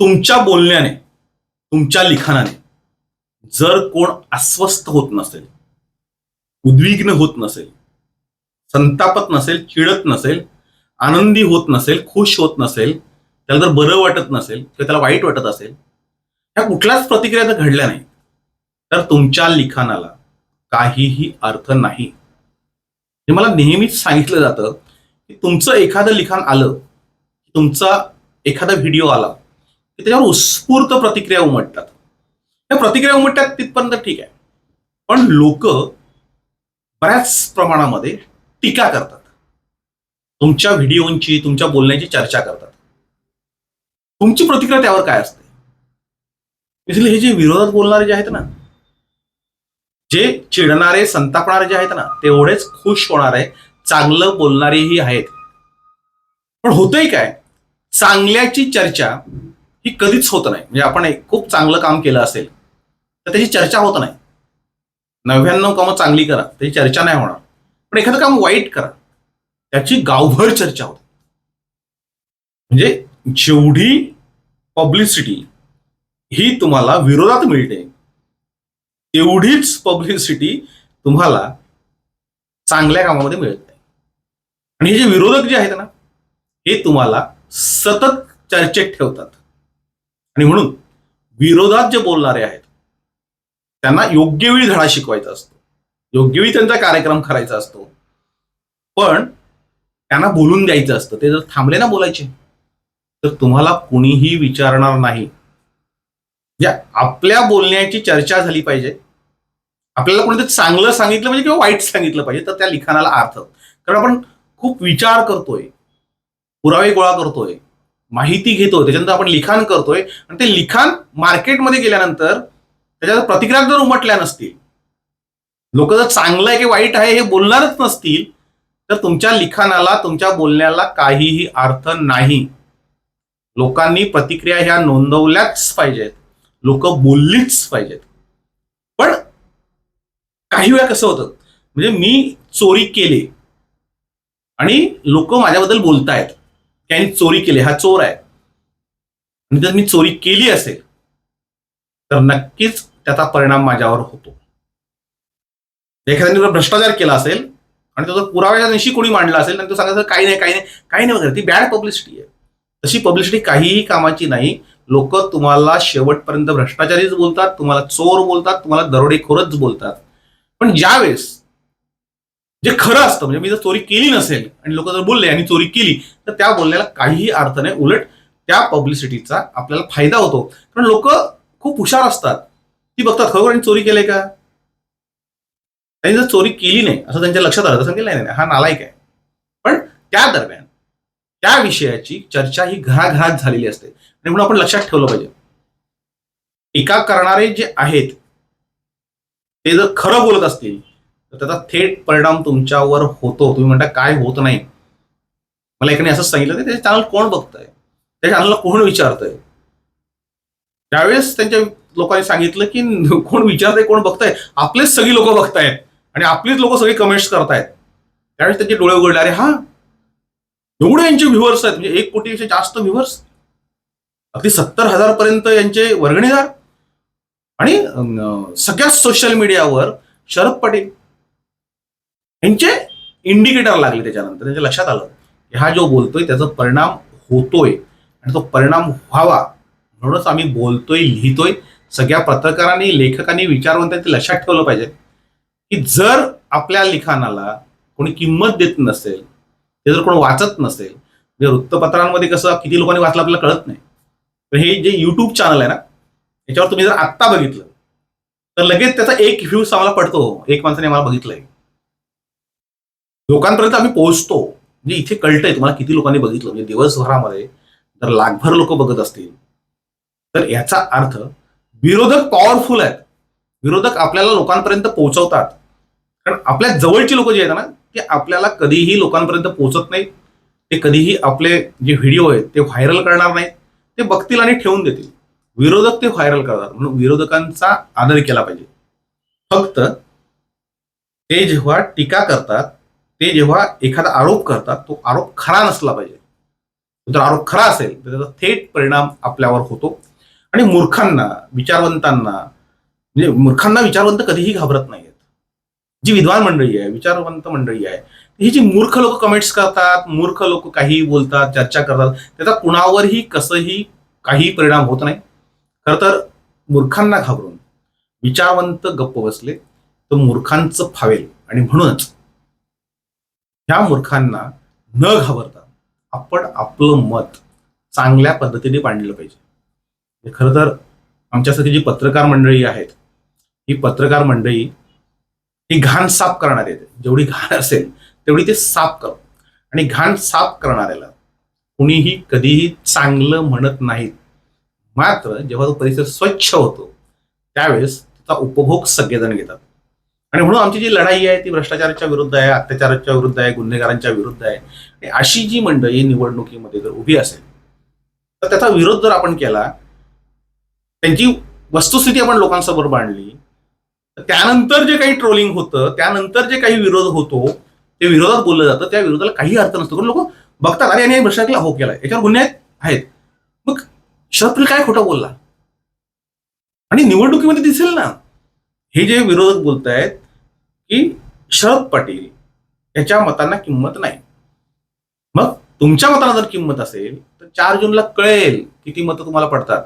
तुमच्या बोलण्याने तुमच्या लिखाणाने जर कोण अस्वस्थ होत नसेल उद्विग्न होत नसेल संतापत नसेल चिडत नसेल आनंदी होत नसेल खुश होत नसेल त्याला जर बरं वाटत नसेल किंवा त्याला वाईट वाटत असेल ह्या कुठल्याच प्रतिक्रिया जर घडल्या नाही तर तुमच्या लिखाणाला काहीही अर्थ नाही. हे मला नेहमीच सांगितलं जातं की तुमचं एखादं लिखाण आलं तुमचा एखादा व्हिडिओ आला त्याच्यावर उत्स्फूर्त प्रतिक्रिया उमटतात. त्या प्रतिक्रिया उमटतात तिथपर्यंत ठीक आहे. पण लोक बऱ्याच प्रमाणामध्ये टीका करतात. तुमच्या व्हिडिओंची तुमच्या बोलण्याची चर्चा करतात. तुमची प्रतिक्रिया त्यावर काय असते? इसलिए हे जे विरोधात बोलणारे जे आहेत ना जे चिडणारे संतापणारे जे आहेत ना तेवढेच खुश होणारे चांगलं बोलणारेही आहेत. पण होतंय काय? चांगल्याची चर्चा ही कधीच होत नाही. म्हणजे आपण एक खूप चांगलं काम केलं असेल तर त्याची चर्चा होत नाही. नव्याण्णव कामं चांगली करा त्याची चर्चा नाही होणार. पण एखादं काम वाईट करा त्याची गावभर चर्चा होते. म्हणजे जेवढी पब्लिसिटी ही तुम्हाला विरोधात मिळते तेवढीच पब्लिसिटी तुम्हाला चांगल्या कामामध्ये मिळत. नाही आणि हे जे विरोधक जे आहेत ना हे तुम्हाला सतत चर्चेत ठेवतात. आणि म्हणून विरोधात जे बोलणारे आहेत त्यांना योग्य वेळी धडा शिकवायचा असतो. योग्य वेळी त्यांचा कार्यक्रम करायचा असतो. पण त्यांना बोलून द्यायचं असतं. ते जर थांबले ना बोलायचे तर तुम्हाला कुणीही विचारणार नाही. या आपल्या बोलण्याची चर्चा झाली पाहिजे. आपल्याला कोणीतरी चांगलं सांगितलं म्हणजे किंवा वाईट सांगितलं पाहिजे तर त्या लिखाणाला अर्थ. कारण आपण खूप विचार करतोय. पुरावे गोळा करतोय. माहिती घेतो त्याच्यानंतर आपण लिखाण करतोय आणि ते लिखाण मार्केटमध्ये गेल्यानंतर त्याच्या प्रतिक्रिया जर उमटल्या नसतील लोक जर चांगलं आहे की वाईट आहे हे बोलणारच नसतील तर तुमच्या लिखाणाला तुमच्या बोलण्याला काहीही अर्थ नाही. लोकांनी प्रतिक्रिया ह्या नोंदवल्याच पाहिजेत. लोक बोललीच पाहिजेत. पण काही वेळा कसं होतं म्हणजे मी चोरी केली आणि लोक माझ्याबद्दल बोलतायत. त्यांनी चोरी केली हा चोर आहे. आणि जर मी चोरी केली असेल तर नक्कीच त्याचा परिणाम माझ्यावर होतो. एखाद्याने जर भ्रष्टाचार केला असेल आणि त्याचा पुराव्याच्या दिवशी कोणी मांडला असेल आणि तो सांगायचं काही नाही काही नाही काही नाही वगैरे. ती बॅड पब्लिसिटी आहे. तशी पब्लिसिटी काहीही कामाची नाही. लोक तुम्हाला शेवटपर्यंत भ्रष्टाचारीच बोलतात तुम्हाला चोर बोलतात तुम्हाला दरोडेखोरच बोलतात. पण ज्यावेळेस जे खरं असतं म्हणजे मी जर चोरी केली नसेल आणि लोक जर बोलले आणि चोरी केली तर त्या बोलण्याला काहीही अर्थ नाही. उलट त्या पब्लिसिटीचा आपल्याला फायदा होतो. कारण लोक खूप हुशार असतात. ती बघतात खरोखर आणि चोरी केलंय का? त्यांनी जर चोरी केली नाही असं त्यांच्या लक्षात आलं तर सांगेल नाही नाही, हा नालायक आहे. पण त्या दरम्यान त्या विषयाची चर्चा ही घराघरात झालेली असते. आणि म्हणून आपण लक्षात ठेवलं पाहिजे. टीका करणारे जे आहेत ते जर खरं बोलत असतील तर त्याचा थेट परिणाम तुमच्यावर होतो. तुम्ही म्हणता काय होत नाही? मला एकाने असंच सांगितलं ते चॅनल कोण बघतंय? त्या चॅनलला कोण विचारतंय? त्यावेळेस त्यांच्या लोकांनी सांगितलं की कोण विचारतंय कोण बघताय? आपलेच सगळी लोक बघतायत आणि आपलीच लोक सगळी कमेंट्स करतायत. त्यावेळेस त्यांचे डोळे उघडले अरे हा एवढे यांचे व्ह्युअर्स आहेत म्हणजे एक कोटीपेक्षा जास्त व्ह्युअर्स अगदी सत्तर हजार पर्यंत यांचे वर्गणीदार? आणि सगळ्या सगळ्याच सोशल मीडियावर शरद पटेल यांचे इंडिकेटर लागले त्याच्यानंतर. त्यांच्या लक्षात आलं. की हा जो बोलतोय त्याचा परिणाम होतोय. आणि तो परिणाम व्हावा म्हणूनच आम्ही बोलतोय लिहितोय. सगळ्या पत्रकारांनी लेखकांनी विचारवंतांनी लक्षात ठेवलं पाहिजे. की जर आपल्या लिखाणाला कोणी किंमत देत नसेल ते जर कोण वाचत नसेल म्हणजे वृत्तपत्रांमध्ये कसं किती लोकांनी वाचलं आपल्याला कळत नाही. तर हे जे युट्यूब चॅनल आहे ना याच्यावर तुम्ही जर आत्ता बघितलं तर लगेच त्याचा एक व्ह्यूज आम्हाला पडतो. एक माणसाने आम्हाला बघितलंय. लोकांपर्यंत आम्ही पोहोचतो. म्हणजे इथे कळतंय तुम्हाला किती लोकांनी बघितलं. म्हणजे दिवसभरामध्ये जर लाखभर लोक बघत असतील तर याचा अर्थ विरोधक पॉवरफुल आहेत. विरोधक आपल्याला लोकांपर्यंत पोहोचवतात. कारण आपल्या जवळची लोक जे आहेत ना ते आपल्याला कधीही लोकांपर्यंत पोहोचत नाहीत. ते कधीही आपले जे व्हिडिओ आहेत ते व्हायरल करणार नाहीत. ते बघतील आणि ठेवून देतील. विरोधक ते व्हायरल करतात. म्हणून विरोधकांचा आदर केला पाहिजे. फक्त ते जेव्हा टीका करतात ते जेव्हा एखादा आरोप करतात तो आरोप खरा नसला पाहिजे. जर आरोप खरा असेल तर त्याचा थेट परिणाम आपल्यावर होतो. आणि मूर्खांना विचारवंतांना म्हणजे मूर्खांना विचारवंत कधीही घाबरत नाहीत जी विद्वान मंडळी आहे विचारवंत मंडळी आहे ही जी मूर्ख लोक कमेंट्स करतात मूर्ख लोक काही बोलतात चर्चा करतात त्याचा कुणावरही कसंही काही परिणाम होत नाही. खरं तर मूर्खांना घाबरून विचारवंत गप्प बसले तर मूर्खांचं फावेल. आणि म्हणूनच ह्या मूर्खांना न घाबरता आपण आपलं मत चांगल्या पद्धतीने मांडलं पाहिजे. म्हणजे खरं तर आमच्यासाठी जी पत्रकार मंडळी आहेत ही पत्रकार मंडळी ही घाण साफ करणार आहेत. जेवढी घाण असेल तेवढी ते साफ कर. आणि घाण साफ करणाऱ्याला कुणीही कधीही चांगलं म्हणत नाहीत. मात्र जेव्हा तो परिसर स्वच्छ होतो त्यावेळेस त्याचा उपभोग सगळेजण घेतात. आणि म्हणून आमची जी लढाई आहे ती भ्रष्टाचाराच्या विरुद्ध आहे अत्याचाराच्या विरुद्ध आहे गुन्हेगारांच्या विरुद्ध आहे आणि अशी जी मंडळी निवडणुकीमध्ये जर उभी असेल तर त्याचा विरोध जर आपण केला त्यांची वस्तुस्थिती आपण लोकांसमोर मांडली तर त्यानंतर जे काही ट्रोलिंग होतं त्यानंतर जे काही विरोध होतो ते विरोधात बोललं जातं त्या विरोधाला काही अर्थ नसतो. कारण लोक बघतात अरे याने भ्रष्टाचार हो केला याच्यावर गुन्हे आहेत. मग शरद पवार काय खोटं बोलला? आणि निवडणुकीमध्ये दिसेल ना? हे जे विरोधक बोलतायत की शरद पाटील याच्या मतांना किंमत नाही. मग तुमच्या मताला जर किंमत असेल तर चार जूनला कळेल किती मतं तुम्हाला पडतात.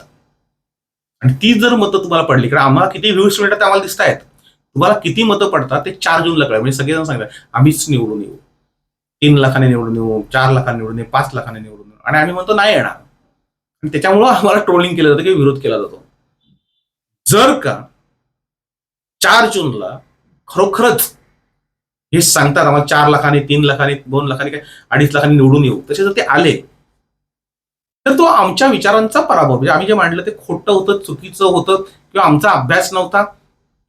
आणि ती जर मतं तुम्हाला पडली कारण आम्हाला किती व्ह्यूज मिळतात ते आम्हाला दिसत आहेत तुम्हाला किती मतं पडतात ते चार जूनला कळेल. म्हणजे सगळेजण सांगतात आम्हीच निवडून येऊ. तीन लाखाने निवडून येऊ चार लाखाने निवडून येऊ पाच लाखाने निवडून येऊ. आणि आम्ही म्हणतो नाही येणार. आणि त्याच्यामुळं आम्हाला ट्रोलिंग केलं जातं किंवा विरोध केला जातो. जर का चार जूनला खरोखरच. हे सांगतात आम्हाला चार लाखाने तीन लाखाने दोन लाखाने काय अडीच लाखाने निवडून येऊ. तसे जर ते आले तर तो आमच्या विचारांचा पराभव. म्हणजे आम्ही जे मांडलं ते खोटं होतं चुकीचं होतं किंवा आमचा अभ्यास नव्हता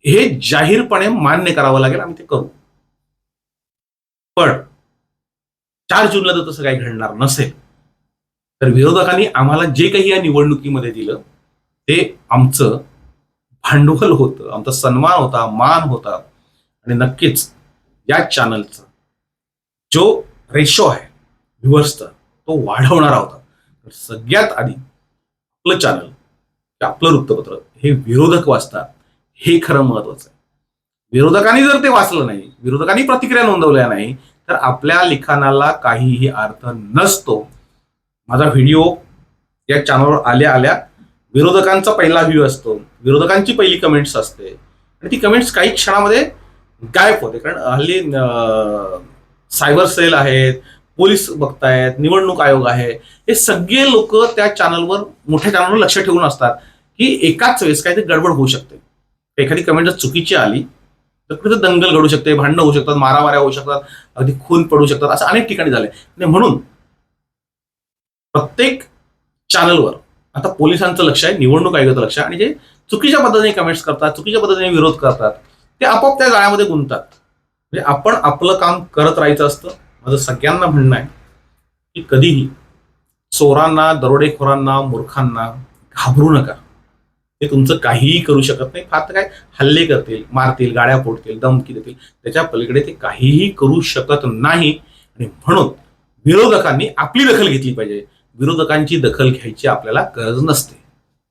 हे जाहीरपणे मान्य करावं लागेल आम्ही ते करू. पण चार जूनला जर तसं काही घडणार नसेल तर विरोधकांनी आम्हाला जे काही या निवडणुकीमध्ये दिलं ते आमचं भांडवल होतं आमचा सन्मान होता मान होता आणि नक्कीच या चॅनलचा जो रेशो आहे व्ह्युअर्सचा तो वाढवणारा होता तर सगळ्यात आधी आपलं चॅनल आपलं वृत्तपत्र हे विरोधक वाचतात हे खरं महत्वाचं आहे. विरोधकांनी जर ते वाचलं नाही विरोधकांनी प्रतिक्रिया नोंदवल्या नाही तर आपल्या लिखाणाला काहीही अर्थ नसतो. माझा व्हिडिओ या चॅनलवर आल्या आल्या विरोधकांचा पहिला व्ह्यू असतो. विरोधकांची पहिली कमेंट्स असते. आणि ती कमेंट्स काही क्षणामध्ये गायब होते? कारण हल्ली सायबर सेल आहेत पोलीस बघतायत निवडणूक आयोग आहे हे सगळे लोक त्या चॅनलवर मोठ्या चॅनलवर लक्ष ठेवून असतात की एकाच वेळेस काहीतरी गडबड होऊ शकते. एखादी कमेंट जर चुकीची आली तर कुठे दंगल घडू शकते भांडणं होऊ शकतात मारामाऱ्या होऊ शकतात अगदी खून पडू शकतात असं अनेक ठिकाणी झालंय. आणि म्हणून प्रत्येक चॅनलवर आता पोलिसांचं लक्ष आहे निवडणूक आयोगाचं लक्ष आहे आणि जे चुकीच्या पद्धतीने कमेंट्स करतात चुकीच्या पद्धतीने विरोध करतात ते आपोआप त्या जाळ्यामध्ये गुंततात. म्हणजे आपण आपलं काम करत राहायचं असतं. माझं सगळ्यांना म्हणणं आहे की कधीही चोरांना दरोडेखोरांना मूर्खांना घाबरू नका. ते तुमचं काहीही करू शकत नाही. फार काय हल्ले करतील मारतील गाड्या फोडतील दमकी देतील. त्याच्या पलीकडे ते काहीही करू शकत नाही. आणि म्हणून विरोधकांनी आपली दखल घेतली पाहिजे. विरोधकांची दखल घ्यायची आपल्याला गरज नसते.